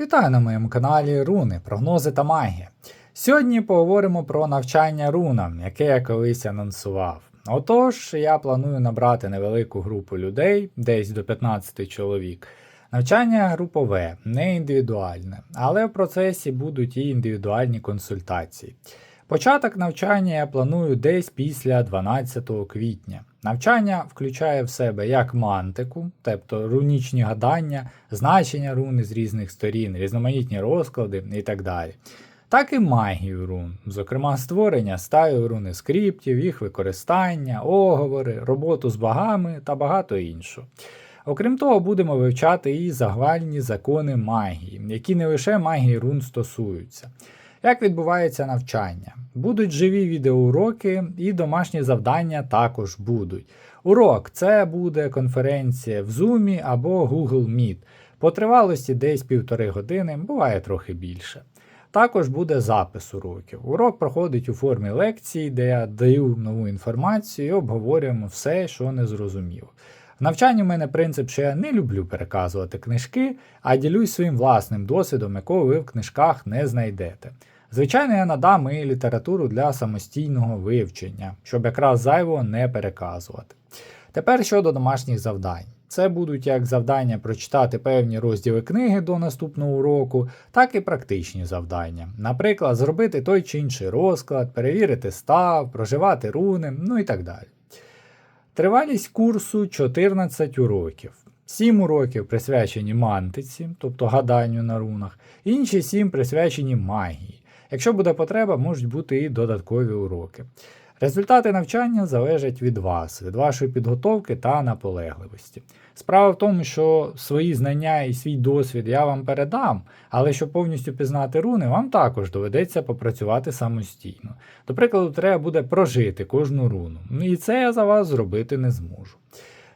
Вітаю на моєму каналі Руни, прогнози та магія. Сьогодні поговоримо про навчання рунам, яке я колись анонсував. Отож, я планую набрати невелику групу людей, десь до 15 чоловік. Навчання групове, не індивідуальне, але в процесі будуть і індивідуальні консультації. Початок навчання я планую десь після 12 квітня. Навчання включає в себе як мантику, тобто рунічні гадання, значення руни з різних сторін, різноманітні розклади і так далі. Так і магію рун, зокрема створення стаю руни скриптів, їх використання, оговори, роботу з богами та багато іншого. Окрім того, будемо вивчати і загальні закони магії, які не лише магії рун стосуються. Як відбувається навчання? Будуть живі відеоуроки і домашні завдання також будуть. Урок це буде конференція в Zoom або Google Meet. По тривалості десь півтори години, буває трохи більше. Також буде запис уроків. Урок проходить у формі лекції, де я даю нову інформацію і обговорюємо все, що не зрозуміло. В навчанні в мене принцип, що я не люблю переказувати книжки, а ділюсь своїм власним досвідом, якого ви в книжках не знайдете. Звичайно, я надам і літературу для самостійного вивчення, щоб якраз зайво не переказувати. Тепер щодо домашніх завдань. Це будуть як завдання прочитати певні розділи книги до наступного уроку, так і практичні завдання. Наприклад, зробити той чи інший розклад, перевірити став, проживати руни, ну і так далі. Тривалість курсу 14 уроків. 7 уроків присвячені мантиці, тобто гаданню на рунах, інші 7 присвячені магії. Якщо буде потреба, можуть бути і додаткові уроки. Результати навчання залежать від вас, від вашої підготовки та наполегливості. Справа в тому, що свої знання і свій досвід я вам передам, але щоб повністю пізнати руни, вам також доведеться попрацювати самостійно. До прикладу, треба буде прожити кожну руну, і це я за вас зробити не зможу.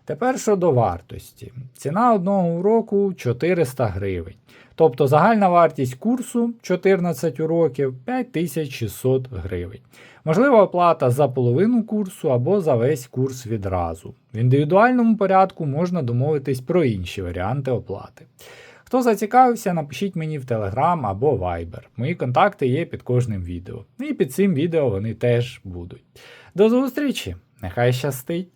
Тепер щодо вартості. Ціна одного уроку 400 гривень. Тобто загальна вартість курсу 14 уроків 5600 гривень. Можлива оплата за половину курсу або за весь курс відразу. В індивідуальному порядку можна домовитись про інші варіанти оплати. Хто зацікавився, напишіть мені в Telegram або Viber. Мої контакти є під кожним відео. І під цим відео вони теж будуть. До зустрічі! Нехай щастить!